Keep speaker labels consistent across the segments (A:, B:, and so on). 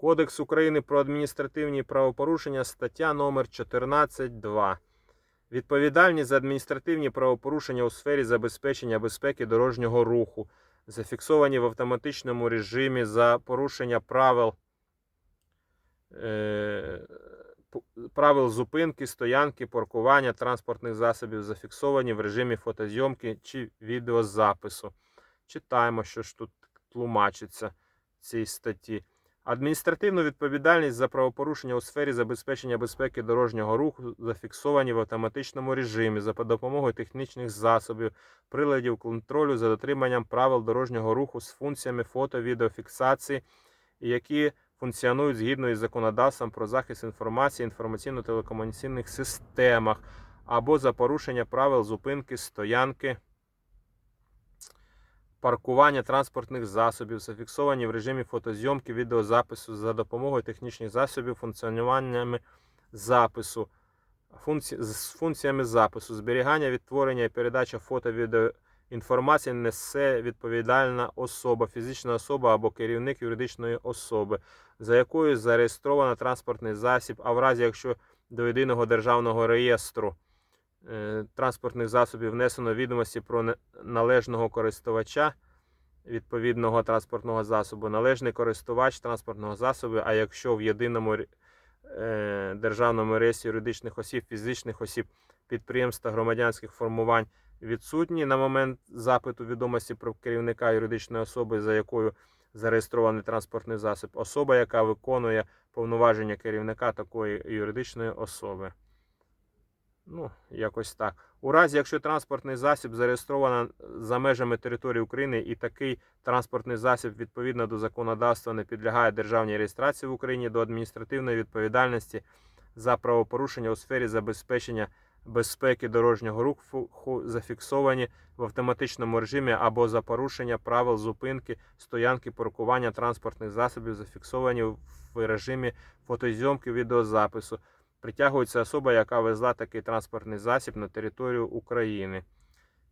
A: Кодекс України про адміністративні правопорушення, стаття номер 14.2. Відповідальність за адміністративні правопорушення у сфері забезпечення безпеки дорожнього руху, зафіксовані в автоматичному режимі за порушення правил, е, правил зупинки, стоянки, паркування транспортних засобів, зафіксовані в режимі фотозйомки чи відеозапису. Читаємо, що ж тут тлумачиться в цій статті. Адміністративну відповідальність за правопорушення у сфері забезпечення безпеки дорожнього руху зафіксовані в автоматичному режимі за допомогою технічних засобів, приладів контролю за дотриманням правил дорожнього руху з функціями фото-відеофіксації, які функціонують згідно із законодавством про захист інформації інформаційно-телекомунікаційних системах або за порушення правил зупинки, стоянки паркування транспортних засобів, зафіксовані в режимі фотозйомки, відеозапису за допомогою технічних засобів, функціонуваннями запису, функці... з функціями запису, зберігання, відтворення і передача фото відео інформації несе відповідальна особа, фізична особа або керівник юридичної особи, за якою зареєстровано транспортний засіб, а в разі якщо до єдиного державного реєстру транспортних засобів внесено відомості про належного користувача відповідного транспортного засобу, належний користувач транспортного засобу, а якщо в єдиному е, державному реєстрі юридичних осіб, фізичних осіб, підприємств та громадянських формувань відсутні на момент запиту відомості про керівника юридичної особи, за якою зареєстрований транспортний засіб, особа, яка виконує повноваження керівника такої юридичної особи. Ну, якось так. У разі, якщо транспортний засіб зареєстровано за межами території України і такий транспортний засіб відповідно до законодавства не підлягає державній реєстрації в Україні до адміністративної відповідальності за правопорушення у сфері забезпечення безпеки дорожнього руху зафіксовані в автоматичному режимі або за порушення правил зупинки, стоянки, паркування транспортних засобів, зафіксовані в режимі фотозйомки відеозапису. Притягується особа, яка везла такий транспортний засіб на територію України.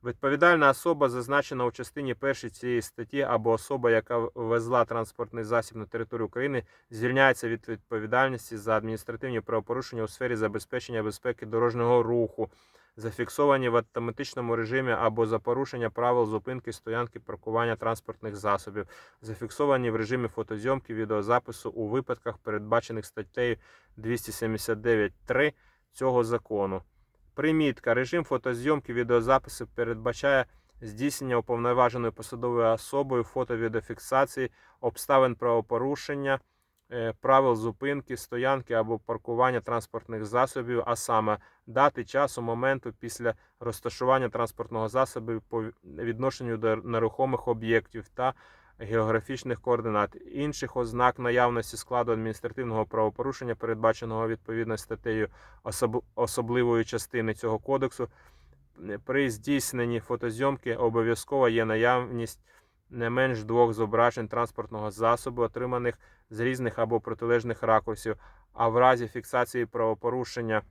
A: Відповідальна особа зазначена у частині першій цієї статті або особа, яка везла транспортний засіб на територію України, звільняється від відповідальності за адміністративні правопорушення у сфері забезпечення безпеки дорожнього руху, зафіксовані в автоматичному режимі або за порушення правил зупинки, стоянки, паркування транспортних засобів, зафіксовані в режимі фотозйомки, відеозапису у випадках, передбачених статтею 279.3 цього закону. Примітка. Режим фотозйомки відеозапису передбачає здійснення уповноваженою посадовою особою фото-відеофіксації обставин правопорушення, е, правил зупинки, стоянки або паркування транспортних засобів, а саме дати часу, моменту після розташування транспортного засобу по відношенню до нерухомих об'єктів та географічних координат, інших ознак наявності складу адміністративного правопорушення, передбаченого відповідно статтею особ- особливої частини цього кодексу. При здійсненні фотозйомки обов'язково є наявність не менш двох зображень транспортного засобу, отриманих з різних або протилежних ракурсів, а в разі фіксації правопорушення,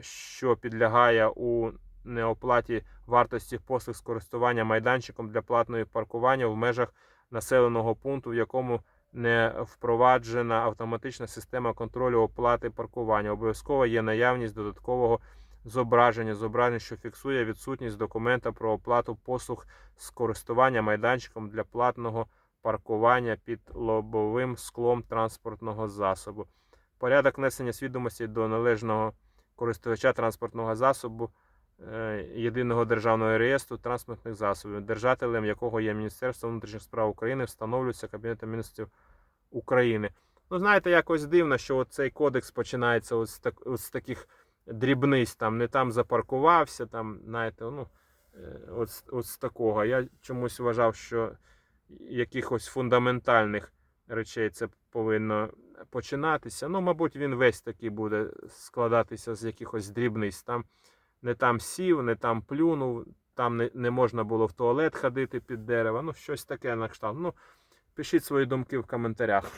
A: що підлягає у неоплаті вартості послуг з користування майданчиком для платної паркування в межах населеного пункту, в якому не впроваджена автоматична система контролю оплати паркування. Обов'язково є наявність додаткового зображення, зображення, що фіксує відсутність документа про оплату послуг з користування майданчиком для платного паркування під лобовим склом транспортного засобу. Порядок внесення свідомості до належного користувача транспортного засобу єдиного державного реєстру транспортних засобів, держателем якого є Міністерство внутрішніх справ України, встановлюється Кабінетом міністрів України. Ну, знаєте, якось дивно, що цей кодекс починається ось з, так, ось з таких дрібниць, там не там запаркувався, там, знаєте, ну, е, от, з- такого. Я чомусь вважав, що якихось фундаментальних речей це повинно починатися. Ну, мабуть, він весь такий буде складатися з якихось дрібниць. Там не там сів, не там плюнув, там не, не можна було в туалет ходити під дерево. Ну, щось таке на кшталт. Ну, пишіть свої думки в коментарях.